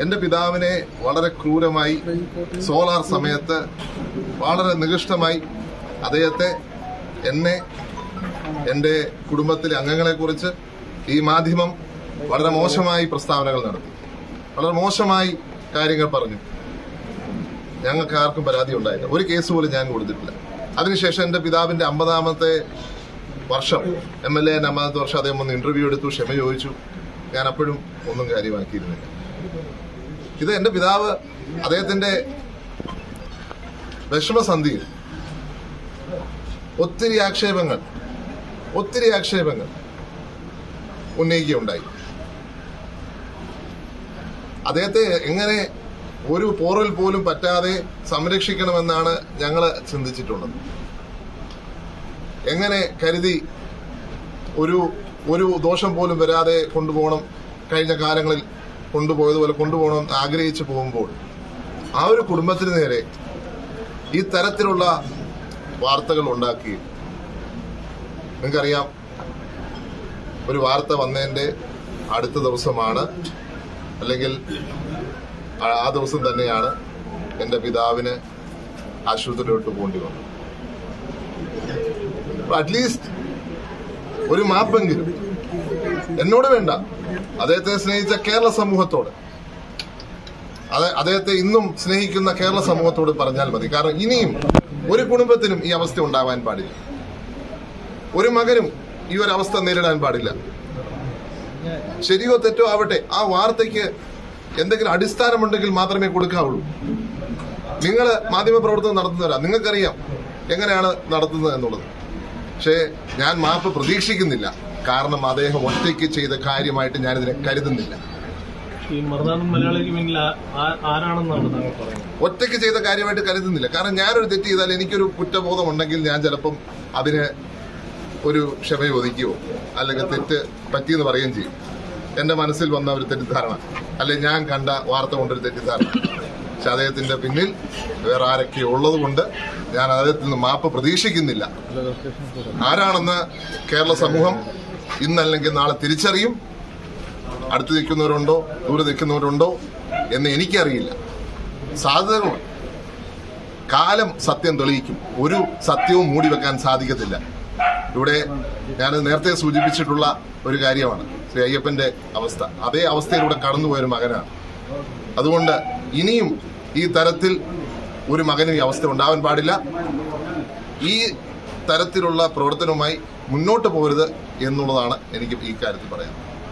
എന്റെ പിതാവിനെ വളരെ ക്രൂരമായി സോളാർ സമയത്ത് വളരെ നികൃഷ്ടമായി അദ്ദേഹത്തെ എന്നെ എന്റെ കുടുംബത്തിലെ അംഗങ്ങളെ കുറിച്ച് ഈ മാധ്യമം വളരെ മോശമായി പ്രസ്താവനകൾ നടത്തി. വളരെ മോശമായി കാര്യങ്ങൾ പറഞ്ഞു. ഞങ്ങൾക്ക് ആർക്കും പരാതി ഉണ്ടായില്ല. ഒരു കേസ് പോലും ഞാൻ കൊടുത്തിട്ടില്ല. അതിനുശേഷം എന്റെ പിതാവിന്റെ അമ്പതാമത്തെ വർഷം എം എൽ എ അമ്പതാമത്തെ വർഷം അദ്ദേഹം ഒന്ന് ഇന്റർവ്യൂ എടുത്തു ക്ഷമ ചോദിച്ചു. ഞാൻ അപ്പോഴും ഒന്നും കാര്യമാക്കിയിരുന്നില്ല. ഇത് എന്റെ പിതാവ് അദ്ദേഹത്തിന്റെ വിഷമസന്ധിയിൽ ഒത്തിരി ആക്ഷേപങ്ങൾ ഒത്തിരി ആക്ഷേപങ്ങൾ ഉന്നയിക്കുകയുണ്ടായി. അദ്ദേഹത്തെ എങ്ങനെ ഒരു പോറൽ പോലും പറ്റാതെ സംരക്ഷിക്കണമെന്നാണ് ഞങ്ങൾ ചിന്തിച്ചിട്ടുള്ളത്. എങ്ങനെ കരുതി ഒരു ഒരു ദോഷം പോലും വരാതെ കൊണ്ടുപോകണം കഴിഞ്ഞ കാലങ്ങളിൽ കൊണ്ടുപോയതുപോലെ കൊണ്ടുപോകണമെന്ന് ആഗ്രഹിച്ചു പോകുമ്പോൾ ആ ഒരു കുടുംബത്തിന് നേരെ ഈ തരത്തിലുള്ള വാർത്തകൾ ഉണ്ടാക്കി നിങ്ങൾക്കറിയാം ഒരു വാർത്ത വന്നതിന്റെ അടുത്ത ദിവസമാണ് അല്ലെങ്കിൽ ആ- ദിവസം തന്നെയാണ് എന്റെ പിതാവിന് ആശുപത്രിയിലോട്ട് പോകേണ്ടി വന്നത്. അറ്റ്ലീസ്റ്റ് ഒരു മാപ്പെങ്കിലും എന്നോട് വേണ്ട. അദ്ദേഹത്തെ സ്നേഹിച്ച കേരള സമൂഹത്തോട്. അതെ അദ്ദേഹത്തെ ഇന്നും സ്നേഹിക്കുന്ന കേരള സമൂഹത്തോട് പറഞ്ഞാൽ മതി. കാരണം ഇനിയും ഒരു കുടുംബത്തിനും ഈ അവസ്ഥ ഉണ്ടാവാൻ പാടില്ല. ഒരു മകനും ഈ ഒരു അവസ്ഥ നേരിടാൻ പാടില്ല. ശരിയോ തെറ്റോ ആവട്ടെ ആ വാർത്തയ്ക്ക് എന്തെങ്കിലും അടിസ്ഥാനമുണ്ടെങ്കിൽ മാത്രമേ കൊടുക്കാവുള്ളൂ. നിങ്ങൾ മാധ്യമപ്രവർത്തനം നടത്തുന്നവരാ. നിങ്ങൾക്കറിയാം എങ്ങനെയാണ് നടത്തുന്നത് എന്നുള്ളത്. പക്ഷേ ഞാൻ മാപ്പ് പ്രതീക്ഷിക്കുന്നില്ല. കാരണം അദ്ദേഹം ഒറ്റയ്ക്ക് ചെയ്ത കാര്യമായിട്ട് ഞാനിതിനെ കരുതുന്നില്ല. ഈ മറുനാടൻ മലയാളിക്ക് പിന്നിൽ ആ- ആ- ആരാണെന്നാണ് താങ്കൾ പറയുന്നത്? ഒറ്റയ്ക്ക് ചെയ്ത കാര്യമായിട്ട് കരുതുന്നില്ല. കാരണം ഞാനൊരു തെറ്റ് ചെയ്താൽ എനിക്കൊരു കുറ്റബോധം ഉണ്ടെങ്കിൽ ഞാൻ ചിലപ്പം അതിന് ഒരു ക്ഷമ ചോദിക്കുകയോ അല്ലെങ്കിൽ തെറ്റ് പറ്റിയെന്ന് പറയുകയും ചെയ്യും. എന്റെ മനസ്സിൽ വന്ന ഒരു തെറ്റിദ്ധാരണ. അല്ലെങ്കിൽ ഞാൻ കണ്ട വാർത്ത കൊണ്ടൊരു തെറ്റിദ്ധാരണ. പക്ഷെ അദ്ദേഹത്തിന്റെ പിന്നിൽ വേറെ ആരൊക്കെ ഉള്ളത് കൊണ്ട് ഞാൻ അദ്ദേഹത്തിൽ നിന്ന് മാപ്പ് പ്രതീക്ഷിക്കുന്നില്ല. ആരാണെന്ന് കേരള സമൂഹം ഇന്നല്ലെങ്കിൽ നാളെ തിരിച്ചറിയും. അടുത്ത് നിൽക്കുന്നവരുണ്ടോ? ദൂരെ നിൽക്കുന്നവരുണ്ടോ? എന്ന് എനിക്കറിയില്ല. സാധ്യതകളുണ്ട് കാലം സത്യം തെളിയിക്കും. ഒരു സത്യവും മൂടി വെക്കാൻ സാധിക്കത്തില്ല. ഇവിടെ ഞാൻ നേരത്തെ സൂചിപ്പിച്ചിട്ടുള്ള ഒരു കാര്യമാണ്. ശ്രീ അയ്യപ്പന്റെ അവസ്ഥ. അതേ അവസ്ഥയിലൂടെ കടന്നുപോയൊരു മകനാണ്. അതുകൊണ്ട് ഇനിയും ഈ തരത്തിൽ ഒരു മകനും ഈ അവസ്ഥ ഉണ്ടാവാൻ പാടില്ല. ഈ തരത്തിലുള്ള പ്രവർത്തനവുമായി മുന്നോട്ട് പോകരുത്. എന്നുള്ളതാണ് എനിക്ക് ഈ കാര്യത്തിൽ പറയാൻ